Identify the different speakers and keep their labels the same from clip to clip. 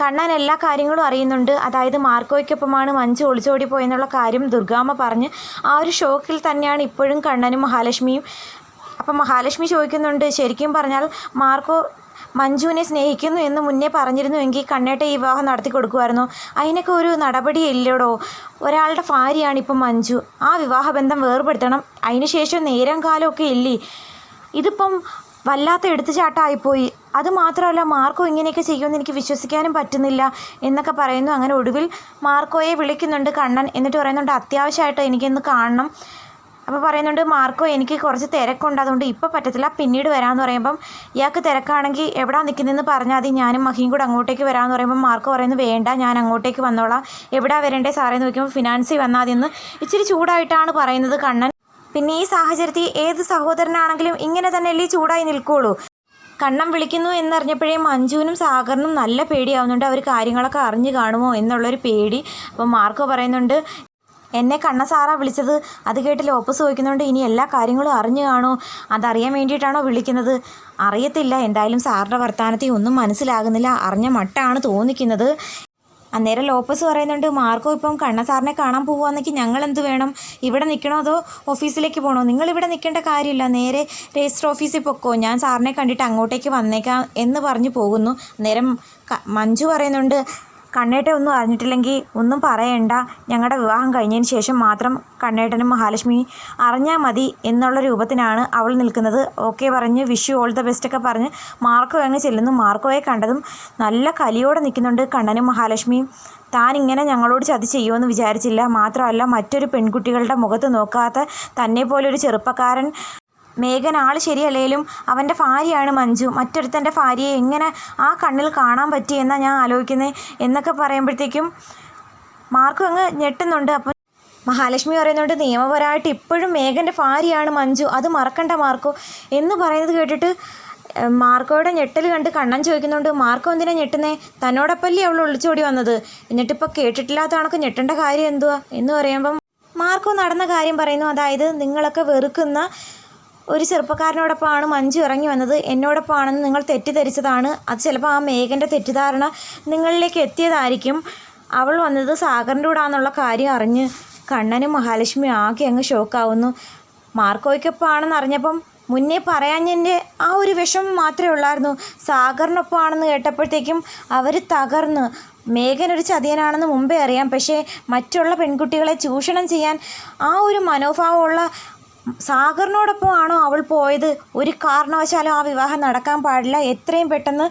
Speaker 1: കണ്ണൻ എല്ലാ കാര്യങ്ങളും അറിയുന്നുണ്ട്. അതായത് മാർക്കോയ്ക്കൊപ്പമാണ് മഞ്ജു ഒളിച്ചോടി പോയെന്നുള്ള കാര്യം ദുർഗാമ്മ പറഞ്ഞ് ആ ഒരു ഷോക്കിൽ തന്നെയാണ് ഇപ്പോഴും കണ്ണനും മഹാലക്ഷ്മിയും. അപ്പം മഹാലക്ഷ്മി ചോദിക്കുന്നുണ്ട് ശരിക്കും പറഞ്ഞാൽ മാർക്കോ മഞ്ജുവിനെ സ്നേഹിക്കുന്നു എന്ന് മുന്നേ പറഞ്ഞിരുന്നുവെങ്കിൽ കണ്ണേട്ട ഈ വിവാഹം നടത്തി കൊടുക്കുമായിരുന്നു. അതിനൊക്കെ ഒരു നടപടി ഇല്ലടോ? ഒരാളുടെ ഭാര്യയാണ് ഇപ്പം മഞ്ജു. ആ വിവാഹബന്ധം വേർപെടുത്തണം. അതിനുശേഷം നേരം കാലമൊക്കെ ഇല്ലേ? ഇതിപ്പം വല്ലാത്ത എടുത്തുചാട്ടമായിപ്പോയി അത് മാത്രമല്ല മാർക്കോ ഇങ്ങനെയൊക്കെ ചെയ്യുമെന്ന് എനിക്ക് വിശ്വസിക്കാനും പറ്റുന്നില്ല എന്നൊക്കെ പറയുന്നു. അങ്ങനെ ഒടുവിൽ മാർക്കോയെ വിളിക്കുന്നുണ്ട് കണ്ണൻ എന്നിട്ട് പറയുന്നുണ്ട് അത്യാവശ്യമായിട്ട് എനിക്കൊന്ന് കാണണം. അപ്പോൾ പറയുന്നുണ്ട് മാർക്കോ എനിക്ക് കുറച്ച് തിരക്കുണ്ട്. അതുകൊണ്ട് ഇപ്പോൾ പറ്റത്തില്ല. പിന്നീട് വരാമെന്ന് പറയുമ്പം ഇയാൾക്ക് തിരക്കാണെങ്കിൽ എവിടെ നിൽക്കുന്നതെന്ന് പറഞ്ഞാൽ മതി. ഞാനും മഹിയും കൂടെ അങ്ങോട്ടേക്ക് വരാമെന്ന് പറയുമ്പോൾ മാർക്കോ പറയുന്നത് വേണ്ട ഞാൻ അങ്ങോട്ടേക്ക് വന്നോളാം. എവിടെ വരേണ്ടേ? സാറേ നോക്കുമ്പോൾ ഫിനാൻസിൽ വന്നാൽ മതി എന്ന് ഇച്ചിരി ചൂടായിട്ടാണ് പറയുന്നത് കണ്ണൻ. പിന്നെ ഈ സാഹചര്യത്തിൽ ഏത് സഹോദരനാണെങ്കിലും ഇങ്ങനെ തന്നെയല്ലേ ചൂടായി നിൽക്കുകയുള്ളൂ കണ്ണം വിളിക്കുന്നു എന്നറിഞ്ഞപ്പോഴേ മഞ്ജുവിനും സാഗറിനും നല്ല പേടിയാവുന്നുണ്ട്. അവർ കാര്യങ്ങളൊക്കെ അറിഞ്ഞു കാണുമോ എന്നുള്ളൊരു പേടി. അപ്പോൾ മാർക്ക് പറയുന്നുണ്ട് എന്നെ കണ്ണ സാറാ വിളിച്ചത്. അത് കേട്ട് ലോപ്പസ് ചോദിക്കുന്നുണ്ട്. ഇനി എല്ലാ കാര്യങ്ങളും അറിഞ്ഞു കാണുമോ? അതറിയാൻ വേണ്ടിയിട്ടാണോ വിളിക്കുന്നത്? അറിയത്തില്ല. എന്തായാലും സാറിന്റെ വർത്തമാനത്തിൽ ഒന്നും മനസ്സിലാകുന്നില്ല. അറിഞ്ഞ മട്ടാണ് തോന്നിക്കുന്നത്. അന്നേരം ലോപ്പസ് പറയുന്നുണ്ട് മാർക്കോ ഇപ്പം കണ്ണ സാറിനെ കാണാൻ പോവുകയാണെങ്കിൽ ഞങ്ങൾ എന്ത് വേണം? ഇവിടെ നിൽക്കണോ അതോ ഓഫീസിലേക്ക് പോകണോ നിങ്ങൾ ഇവിടെ നിൽക്കേണ്ട കാര്യമില്ല. നേരെ രജിസ്റ്റർ ഓഫീസിൽ പൊക്കോ. ഞാൻ സാറിനെ കണ്ടിട്ട് അങ്ങോട്ടേക്ക് വന്നേക്കാം എന്ന് പറഞ്ഞു പോകുന്നു. അന്നേരം മഞ്ജു പറയുന്നുണ്ട് കണ്ണേട്ട ഒന്നും അറിഞ്ഞിട്ടില്ലെങ്കിൽ ഒന്നും പറയണ്ട. ഞങ്ങളുടെ വിവാഹം കഴിഞ്ഞതിന് ശേഷം മാത്രം കണ്ണേട്ടനും മഹാലക്ഷ്മി അറിഞ്ഞാൽ മതി എന്നുള്ള രൂപത്തിനാണ് അവൾ നിൽക്കുന്നത്. ഓക്കെ പറഞ്ഞ് വിഷു ഓൾ ദ ബെസ്റ്റ് ഒക്കെ പറഞ്ഞ് മാർക്കോ അങ്ങ് ചെല്ലുന്നു. മാർക്കോയെ കണ്ടതും നല്ല കലിയോടെ നിൽക്കുന്നുണ്ട് കണ്ണനും മഹാലക്ഷ്മിയും. താൻ ഇങ്ങനെ ഞങ്ങളോട് ചതി ചെയ്യുമെന്ന് വിചാരിച്ചില്ല. മാത്രമല്ല മറ്റൊരു പെൺകുട്ടികളുടെ മുഖത്ത് നോക്കാത്ത തന്നെ പോലൊരു ചെറുപ്പക്കാരൻ മേഘൻ ആൾ ശരിയല്ലേലും അവന്റെ ഭാര്യയാണ് മഞ്ജു. മറ്റൊരുത്തന്റെ ഭാര്യയെ എങ്ങനെ ആ കണ്ണിൽ കാണാൻ പറ്റിയെന്നാണ് ഞാൻ ആലോചിക്കുന്നത് എന്നൊക്കെ പറയുമ്പോഴത്തേക്കും മാർക്കും അങ്ങ് ഞെട്ടുന്നുണ്ട്. അപ്പം മഹാലക്ഷ്മി പറയുന്നുണ്ട് നിയമപരമായിട്ട് ഇപ്പോഴും മേഘന്റെ ഭാര്യയാണ് മഞ്ജു. അത് മറക്കണ്ട മാർക്കോ. എന്ന് പറയുന്നത് കേട്ടിട്ട് മാർക്കോയുടെ ഞെട്ടൽ കണ്ട് കണ്ണൻ ചോദിക്കുന്നുണ്ട് മാർക്കോ എന്തിനാ ഞെട്ടുന്നേ? തന്നോടൊപ്പല്ലേ അവൾ ഒളിച്ചോടി വന്നത്? എന്നിട്ടിപ്പോൾ കേട്ടിട്ടില്ലാത്ത കണക്ക് ഞെട്ടേണ്ട കാര്യം എന്തുവാ? എന്ന് പറയുമ്പം മാർക്കോ നടന്ന കാര്യം പറയുന്നു. അതായത് നിങ്ങളൊക്കെ വെറുക്കുന്ന ഒരു ചെറുപ്പക്കാരനോടൊപ്പമാണ് മഞ്ജു ഇറങ്ങി വന്നത്. എന്നോടൊപ്പമാണെന്ന് നിങ്ങൾ തെറ്റിദ്ധരിച്ചതാണ്. അത് ചിലപ്പോൾ ആ മേഘന്റെ തെറ്റിദ്ധാരണ നിങ്ങളിലേക്ക് എത്തിയതായിരിക്കും. അവൾ വന്നത് സാഗറിന്റെ കൂടാന്നുള്ള കാര്യം അറിഞ്ഞ് കണ്ണനും മഹാലക്ഷ്മി ആകെ അങ്ങ് ഷോക്കാവുന്നു മാർക്കോയ്ക്കൊപ്പമാണെന്ന് അറിഞ്ഞപ്പം മുന്നേ പറയാഞ്ഞതിന്റെ ആ ഒരു വിഷമം മാത്രമേ ഉള്ളായിരുന്നു. സാഗറിനൊപ്പമാണെന്ന് കേട്ടപ്പോഴത്തേക്കും അവർ തകർന്ന്. മേഘൻ ഒരു ചതിയനാണെന്ന് മുമ്പേ അറിയാം. പക്ഷേ മറ്റുള്ള പെൺകുട്ടികളെ ചൂഷണം ചെയ്യാൻ ആ ഒരു മനോഭാവമുള്ള സാഗറിനോടൊപ്പമാണോ അവൾ പോയത്? ഒരു കാരണവശാലും ആ വിവാഹം നടക്കാൻ പാടില്ല. എത്രയും പെട്ടെന്ന്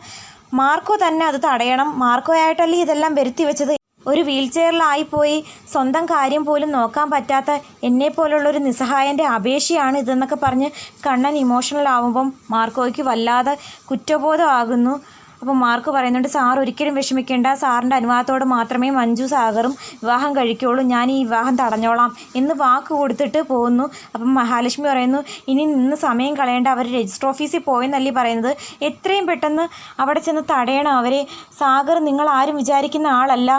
Speaker 1: മാർക്കോ തന്നെ അത് തടയണം. മാർക്കോയായിട്ടല്ലേ ഇതെല്ലാം വരുത്തി വെച്ചത്? ഒരു വീൽ ചെയറിലായിപ്പോയി സ്വന്തം കാര്യം പോലും നോക്കാൻ പറ്റാത്ത എന്നെ പോലുള്ളൊരു നിസ്സഹായന്റെ അപേക്ഷയാണ് ഇതെന്നൊക്കെ പറഞ്ഞ് കണ്ണൻ ഇമോഷണൽ ആവുമ്പം മാർക്കോയ്ക്ക് വല്ലാതെ കുറ്റബോധമാകുന്നു അപ്പോൾ മാർക്ക് പറയുന്നുണ്ട് സാർ ഒരിക്കലും വിഷമിക്കേണ്ട. സാറിന്റെ അനുവാദത്തോട് മാത്രമേ മഞ്ജു സാഗറും വിവാഹം കഴിക്കുകയുള്ളൂ ഞാൻ ഈ വിവാഹം തടഞ്ഞോളാം എന്ന് വാക്ക് കൊടുത്തിട്ട് പോകുന്നു അപ്പം മഹാലക്ഷ്മി പറയുന്നു ഇനി നിന്ന് സമയം കളയേണ്ട. അവർ രജിസ്റ്റർ ഓഫീസിൽ പോയെന്നല്ലേ പറയുന്നത്. എത്രയും പെട്ടെന്ന് അവിടെ ചെന്ന് തടയണം അവരെ. സാഗർ നിങ്ങൾ ആരും വിചാരിക്കുന്ന ആളല്ല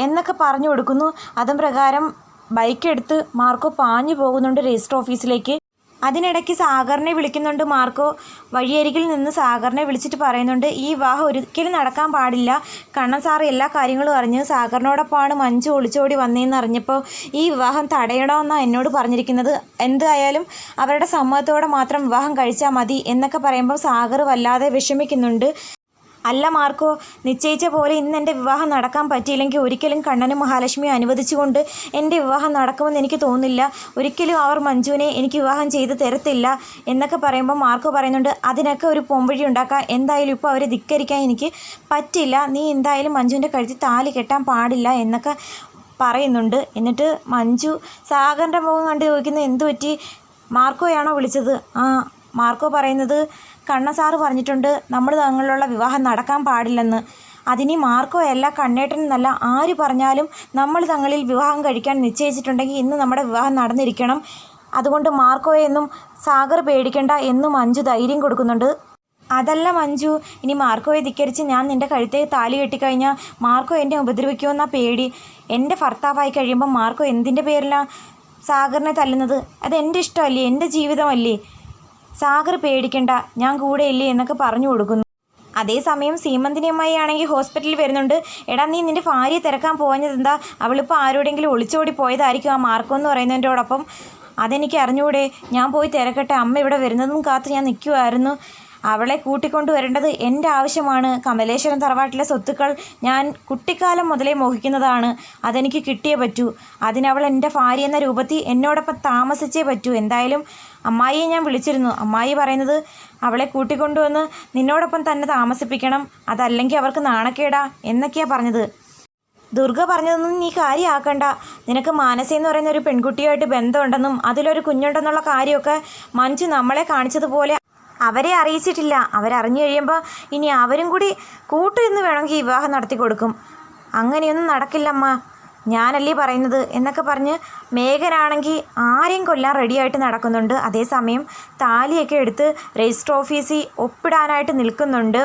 Speaker 1: എന്നൊക്കെ പറഞ്ഞു കൊടുക്കുന്നു. അതും പ്രകാരം ബൈക്കെടുത്ത് മാർക്കോ പാഞ്ഞു പോകുന്നുണ്ട് രജിസ്റ്റർ ഓഫീസിലേക്ക്. അതിനിടയ്ക്ക് സാഗറിനെ വിളിക്കുന്നുണ്ട് മാർക്കോ. വഴിയരികിൽ നിന്ന് സാഗറിനെ വിളിച്ചിട്ട് പറയുന്നുണ്ട് ഈ വിവാഹം ഒരിക്കലും നടക്കാൻ പാടില്ല. കണ്ണൻ സാർ എല്ലാ കാര്യങ്ങളും അറിഞ്ഞ് സാഗറിനോടൊപ്പമാണ് മഞ്ജു ഒളിച്ചോടി വന്നതെന്ന് അറിഞ്ഞപ്പോൾ ഈ വിവാഹം തടയണമെന്നാണ് എന്നോട് പറഞ്ഞിരിക്കുന്നത്. എന്തായാലും അവരുടെ സമ്മതത്തോടെ മാത്രം വിവാഹം കഴിച്ചാൽ മതി എന്നൊക്കെ പറയുമ്പോൾ സാഗർ വല്ലാതെ വിഷമിക്കുന്നുണ്ട്. അല്ല മാർക്കോ നിശ്ചയിച്ച പോലെ ഇന്ന് എന്റെ വിവാഹം നടക്കാൻ പറ്റിയില്ലെങ്കിൽ ഒരിക്കലും കണ്ണനും മഹാലക്ഷ്മിയും അനുവദിച്ചുകൊണ്ട് എന്റെ വിവാഹം നടക്കുമെന്ന് എനിക്ക് തോന്നുന്നില്ല. ഒരിക്കലും അവർ മഞ്ജുവിനെ എനിക്ക് വിവാഹം ചെയ്ത് തരത്തില്ല എന്നൊക്കെ പറയുമ്പോൾ മാർക്കോ പറയുന്നുണ്ട് അതിനൊക്കെ ഒരു പൊമ്പഴി ഉണ്ടാക്കാം. എന്തായാലും ഇപ്പോൾ അവരെ ധിക്കരിക്കാൻ എനിക്ക് പറ്റില്ല. നീ എന്തായാലും മഞ്ജുവിന്റെ കഴുത്തിൽ താലി കെട്ടാൻ പാടില്ല എന്നൊക്കെ പറയുന്നുണ്ട്. എന്നിട്ട് മഞ്ജു സാഗറിന്റെ മുഖം കണ്ട് ചോദിക്കുന്നത് എന്തു പറ്റി മാർക്കോയാണോ വിളിച്ചത്? ആ മാർക്കോ പറയുന്നത് കണ്ണ സാറ് പറഞ്ഞിട്ടുണ്ട് നമ്മൾ തങ്ങളിലുള്ള വിവാഹം നടക്കാൻ പാടില്ലെന്ന്. അതിനി മാർക്കോ അല്ല കണ്ണേട്ടൻ എന്നല്ല ആര് പറഞ്ഞാലും നമ്മൾ തങ്ങളിൽ വിവാഹം കഴിക്കാൻ നിശ്ചയിച്ചിട്ടുണ്ടെങ്കിൽ ഇന്ന് നമ്മുടെ വിവാഹം നടന്നിരിക്കണം. അതുകൊണ്ട് മാർക്കോയെന്നും സാഗർ പേടിക്കണ്ട എന്നും മഞ്ജു ധൈര്യം കൊടുക്കുന്നുണ്ട്. അതല്ല മഞ്ജു ഇനി മാർക്കോയെ ധിക്കരിച്ച് ഞാൻ നിന്റെ കഴുത്തെ താലി കെട്ടിക്കഴിഞ്ഞാൽ മാർക്കോ എന്നെ ഉപദ്രവിക്കുമെന്നാ പേടി. എന്റെ ഭർത്താവായി കഴിയുമ്പോൾ മാർക്കോ എന്തിന്റെ പേരിലാണ് സാഗറിനെ തല്ലുന്നത്? അത് എന്റെ ഇഷ്ടമല്ലേ? എന്റെ ജീവിതമല്ലേ? സാഗർ പേടിക്കണ്ട ഞാൻ കൂടെ ഇല്ലേ എന്നൊക്കെ പറഞ്ഞു കൊടുക്കുന്നു. അതേസമയം സീമന്തിനി അമ്മായി ആണെങ്കിൽ ഹോസ്പിറ്റലിൽ വരുന്നുണ്ട്. എടാ നീ നിന്റെ ഭാര്യയെ തിരക്കാൻ പോയത് എന്താ? അവളിപ്പോൾ ആരോടെങ്കിലും ഒളിച്ചോടി പോയതായിരിക്കും ആ മാർക്കോ എന്ന് പറയുന്നതിന്റെയോടൊപ്പം അതെനിക്ക് അറിഞ്ഞുകൂടെ ഞാൻ പോയി തിരക്കട്ടെ. അമ്മ ഇവിടെ വരുന്നതും കാത്ത് ഞാൻ നിൽക്കുമായിരുന്നു അവളെ കൂട്ടിക്കൊണ്ടു വരേണ്ടത് എന്റെ ആവശ്യമാണ്. കമലേശ്വരം തറവാട്ടിലെ സ്വത്തുക്കൾ ഞാൻ കുട്ടിക്കാലം മുതലേ മോഹിക്കുന്നതാണ്. അതെനിക്ക് കിട്ടിയേ പറ്റൂ. അതിനവൾ എന്റെ ഭാര്യ എന്ന രൂപത്തിൽ എന്നോടൊപ്പം താമസിച്ചേ പറ്റൂ. എന്തായാലും അമ്മായിയെ ഞാൻ വിളിച്ചിരുന്നു. അമ്മായി പറയുന്നത് അവളെ കൂട്ടിക്കൊണ്ടുവന്ന് നിന്നോടൊപ്പം തന്നെ താമസിപ്പിക്കണം. അതല്ലെങ്കിൽ അവർക്ക് നാണക്കേടാ എന്നൊക്കെയാ പറഞ്ഞത്. ദുർഗ പറഞ്ഞതൊന്നും നീ കാര്യമാക്കണ്ട നിനക്ക് മാനസ എന്ന് പറയുന്ന ഒരു പെൺകുട്ടിയുമായിട്ട് ബന്ധമുണ്ടെന്നും അതിലൊരു കുഞ്ഞുണ്ടെന്നുള്ള കാര്യമൊക്കെ മഞ്ജു നമ്മളെ കാണിച്ചതുപോലെ അവരെ അറിയിച്ചിട്ടില്ല. അവരറിഞ്ഞു കഴിയുമ്പോൾ ഇനി അവരും കൂടി കൂട്ടു എന്ന് വേണമെങ്കിൽ വിവാഹം നടത്തി കൊടുക്കും. അങ്ങനെയൊന്നും നടക്കില്ലമ്മ. ഞാനല്ലേ പറയുന്നത്? എന്നൊക്കെ പറഞ്ഞ് മേഘനാണെങ്കിൽ ആരെയും കൊല്ലാൻ റെഡിയായിട്ട് നടക്കുന്നുണ്ട്. അതേസമയം താലിയൊക്കെ എടുത്ത് രജിസ്റ്റർ ഓഫീസിൽ ഒപ്പിടാനായിട്ട് നിൽക്കുന്നുണ്ട്.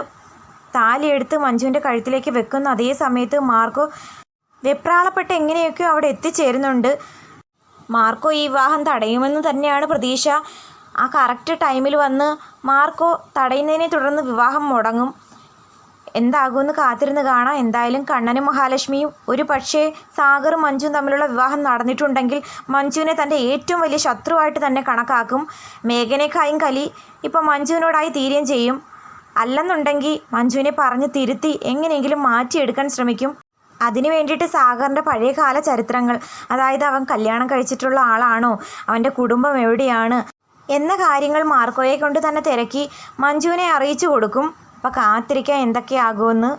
Speaker 1: താലി എടുത്ത് മഞ്ജുവിന്റെ കഴുത്തിലേക്ക് വെക്കുന്ന. അതേ സമയത്ത് മാർക്കോ വെപ്രാളപ്പെട്ട് എങ്ങനെയൊക്കെയോ അവിടെ എത്തിച്ചേരുന്നുണ്ട്. മാർക്കോ ഈ വിവാഹം തടയുമെന്ന് തന്നെയാണ് പ്രതീക്ഷ. ആ കറക്റ്റ് ടൈമിൽ വന്ന് മാർക്കോ തടയുന്നതിനെ തുടർന്ന് വിവാഹം മുടങ്ങും. എന്താകുമെന്ന് കാത്തിരുന്ന് കാണാം. എന്തായാലും കണ്ണനും മഹാലക്ഷ്മിയും ഒരു പക്ഷേ സാഗറും മഞ്ജുവും തമ്മിലുള്ള വിവാഹം നടന്നിട്ടുണ്ടെങ്കിൽ മഞ്ജുവിനെ തന്റെ ഏറ്റവും വലിയ ശത്രുവായിട്ട് തന്നെ കണക്കാക്കും. മേഘനേക്കായും കലി ഇപ്പം മഞ്ജുവിനോടായി തീരുകയും ചെയ്യും. അല്ലെന്നുണ്ടെങ്കിൽ മഞ്ജുവിനെ പറഞ്ഞ് തിരുത്തി എങ്ങനെയെങ്കിലും മാറ്റിയെടുക്കാൻ ശ്രമിക്കും. അതിനു വേണ്ടിയിട്ട് സാഗറിന്റെ പഴയകാല ചരിത്രങ്ങൾ. അതായത് അവൻ കല്യാണം കഴിച്ചിട്ടുള്ള ആളാണോ? അവന്റെ കുടുംബം എവിടെയാണ്? എന്ന കാര്യങ്ങൾ മാർക്കോയെ കൊണ്ട് തന്നെ തിരക്കി. മഞ്ജുവിനെ അറിയിച്ചു കൊടുക്കും. അപ്പം കാത്തിരിക്കാൻ എന്തൊക്കെയാകുമെന്ന്